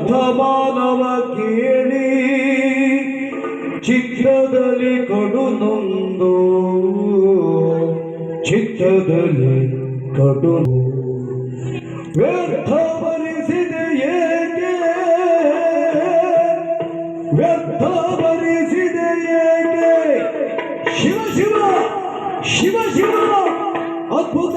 ವರ್ತಮಾನವ ಕೇಳಿ ಚಿತ್ರದಲ್ಲಿ ಕಡು ನೊಂದು. ಚಿತ್ರದಲ್ಲಿ ಕಡು ವ್ಯರ್ಥ ಭರಿಸಿದೆ ಏಕೆ? ವ್ಯರ್ಥ ಭರಿಸಿದೆ ಏಕೆ? ಶಿವ ಶಿವ ಶಿವ ಶಿವ ಅದ್ಭುತ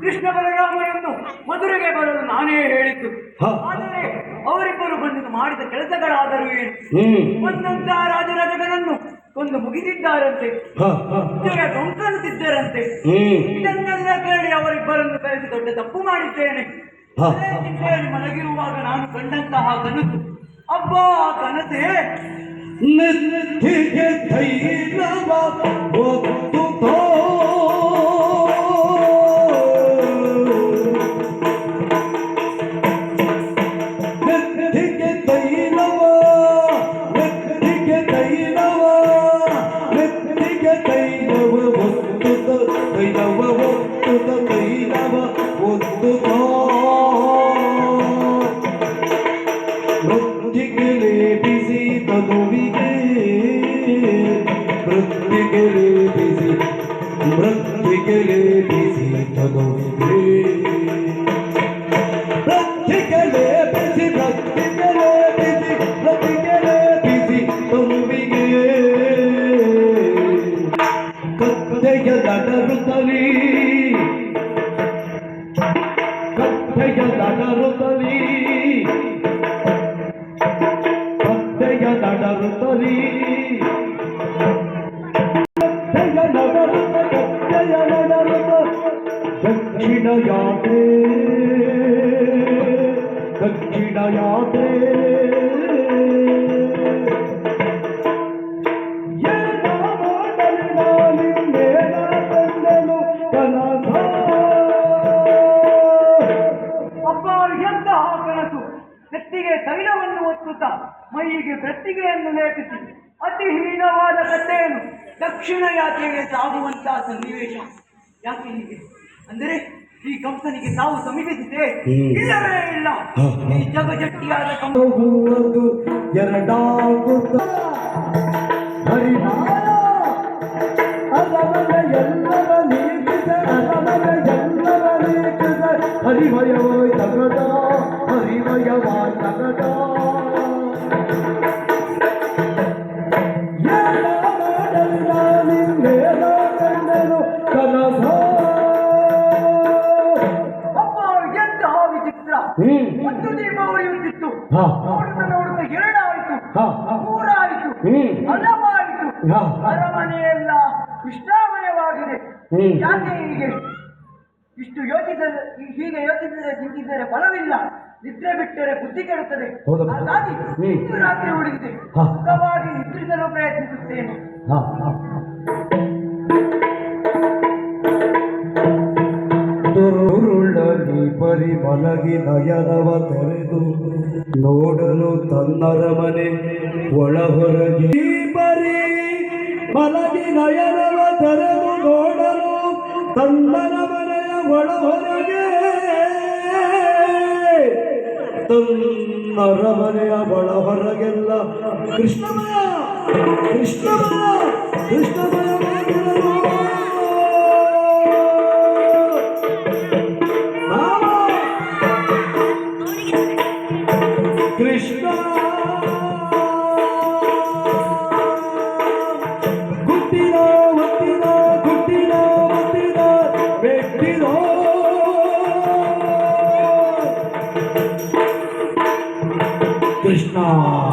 ಕೃಷ್ಣ ಬಲರಾಮರನ್ನು ಮಧುರೆಗೆ ಬರಲು ನಾನೇ ಹೇಳಿದ್ದು. ಆದರೆ ಅವರಿಬ್ಬರು ಬಂದು ಮಾಡಿದ ಕೆಲಸಗಳಾದರೂ ಏನು? ಒಂದಂತ ರಾಜರಾಜನನ್ನು ಕೊಂದು ಮುಗಿದಿದ್ದಾರಂತೆ. ಹ್ಮ್. ಇದನ್ನೆಲ್ಲ ಕೇಳಿ ಅವರಿಬ್ಬರನ್ನು ಕರೆದು ದೊಡ್ಡ ತಪ್ಪು ಮಾಡಿದ್ದೇನೆ. ಮಲಗಿರುವಾಗ ನಾನು ಕಂಡಂತಹ ಕನಸು. ಅಬ್ಬಾ ಕನಸೇ ನೆತ್ತಿಗೆ ಧೈರ್ಯವ ಒತ್ತುತ್ತೋ ನೆತ್ತಿಗೆ ತೈಲವ ನೆತ್ತಿಗೆ ತೈಲವ ನೆತ್ತಿಗೆ ತೈಲವ ಒತ್ತುತ್ತ ತೈಲವ ಒತ್ತುತ್ತ ತೈಲವ ಒತ್ತುತ್ತೋ ಮೃತ್ತಿಗೆ ಲೇಪಿಸಿ ತನುವಿಗೆ ಮೃತ್ತಿಗೆ ಲೇಪಿಸಿ ಮೃತ್ತಿಗೆ ಲೇಪಿಸಿ ತನುವಿಗೆ ಮೃತ್ತಿಗೆ ಲೇಪಿಸಿ ಮೃತ್ತಿಗೆ ಲೇಪಿಸಿ ಮೃತ್ತಿಗೆ ಲೇಪಿಸಿ ತನುವಿಗೆ ಕತ್ತೆಯ ನಡರುತ್ತಲೀ ಕತ್ತೆಯ ನಡರುತ್ತಲೀ ಎಂತಹ ಕನಸು. ನೆತ್ತಿಗೆ ತೈಲವನ್ನು ಒತ್ತುತ್ತಾ ಮೈಯಿಗೆ ಬೆತ್ತಿಗೆಯನ್ನು ಲೇಪಿಸಿ. ಅತಿ ಹೀನವಾದ ಕಟ್ಟೆಯನ್ನು ದಕ್ಷಿಣ ಯಾತ್ರೆಗೆ ಸಾಗುವಂತಹ ಸನ್ನಿವೇಶ. ಯಾಕೆ ಹೀಗೆ? ಅಂದರೆ ಈ ಕಂಸನಿಗೆ ತಾವು ಸಮೀಪಿಸಿದೆ ಇಲ್ಲವೇ ಇಲ್ಲ. ಈ ಜಗಜಟ್ಟಿಯಾದ ಕಂಸ ಹೀಗೆ ಇಷ್ಟು ಯೋಚಿಸ ಹೀಗೆ ಯೋಚಿಸಿದರೆ ಚಿಂತಿಸಿದರೆ ಫಲವಿಲ್ಲ ನಿದ್ರೆ ಬಿಟ್ಟರೆ ಬುದ್ಧಿ ಕೆಡುತ್ತದೆ. ಹಾಗಾಗಿ. ಇಂದು ರಾತ್ರಿ ಉಳಿದಿದೆ ಹಾ. ಸುಖವಾಗಿ ನಿದ್ರಿಸಲು ಪ್ರಯತ್ನಿಸುತ್ತೇನೆ. ದುರುಳಲಿ ಮಲಗಿ ನಯನವ ತೆರೆದು ನೋಡಲು ತನ್ನರ ಮನೆ ಒಳ ಹೊರಗೆ ಪರಿ ಮಲಗಿ ನಯನವ ತೆರೆದು ನೋಡಲು ತನ್ನರ ಮನೆಯ ಒಳ ಹೊರಗೆ ತನ್ನರ ಮನೆಯ ಒಳ ಹೊರಗೆಲ್ಲ ಕೃಷ್ಣಮಯ ಕೃಷ್ಣಮಯ ಕೃಷ್ಣಮಯ. 那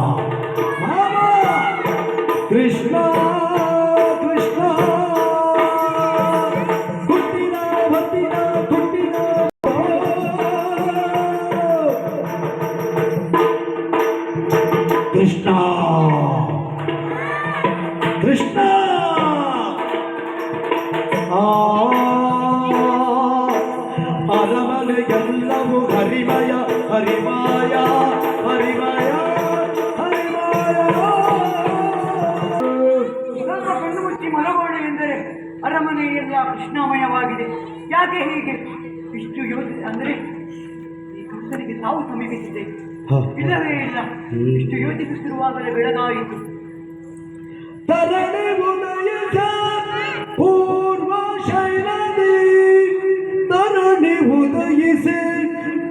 ನಾವು ಸಮೀಪಿಸಿದ್ದೇವೆ ಇಲ್ಲವೇ ಇಲ್ಲ. ಇಷ್ಟು ಯೋಚಿಸುತ್ತಿರುವಾಗಲೇ ಬೆಳಗಾಯಿತು. ತರಣಿ ಪೂರ್ವ ಶೈಲದಿ ತರಣಿ ಉದಯಿಸೆ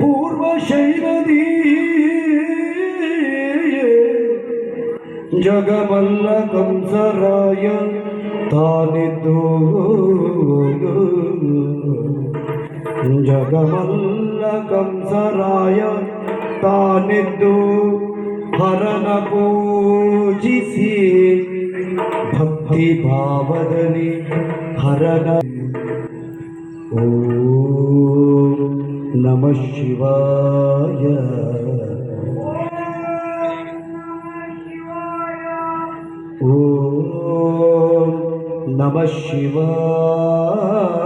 ಪೂರ್ವ ಶೈಲದಿ. ಜಗಮಲ್ಲ ಕಂಸರಾಯ ತಾನಿದ್ದು जगमल्लकंसराय तानि तु हरणकोजिषि भक्तिभावदनि हरण। ओ नमः शिवाय। ॐ नमः शिवाय।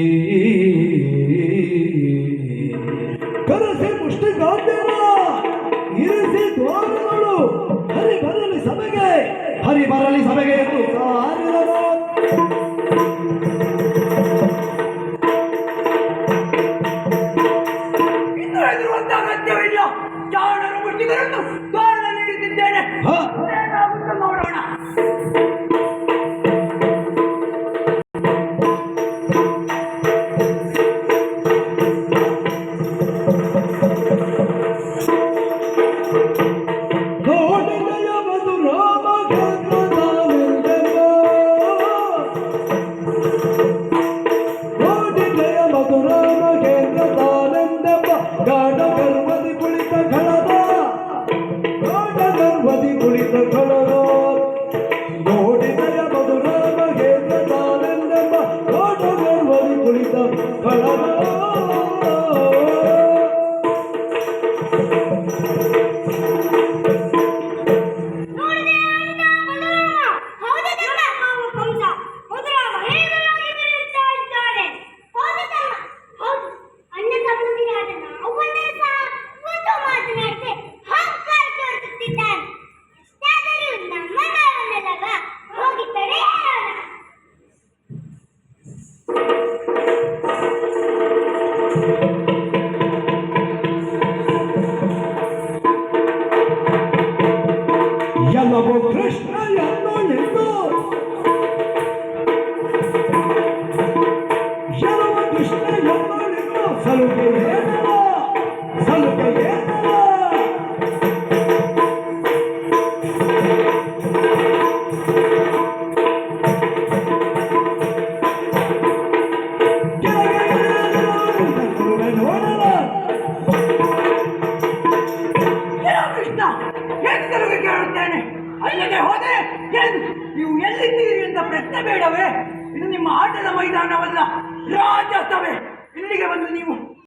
ಬರಲಿ ಬರಲಿ ಸಭೆಗೆ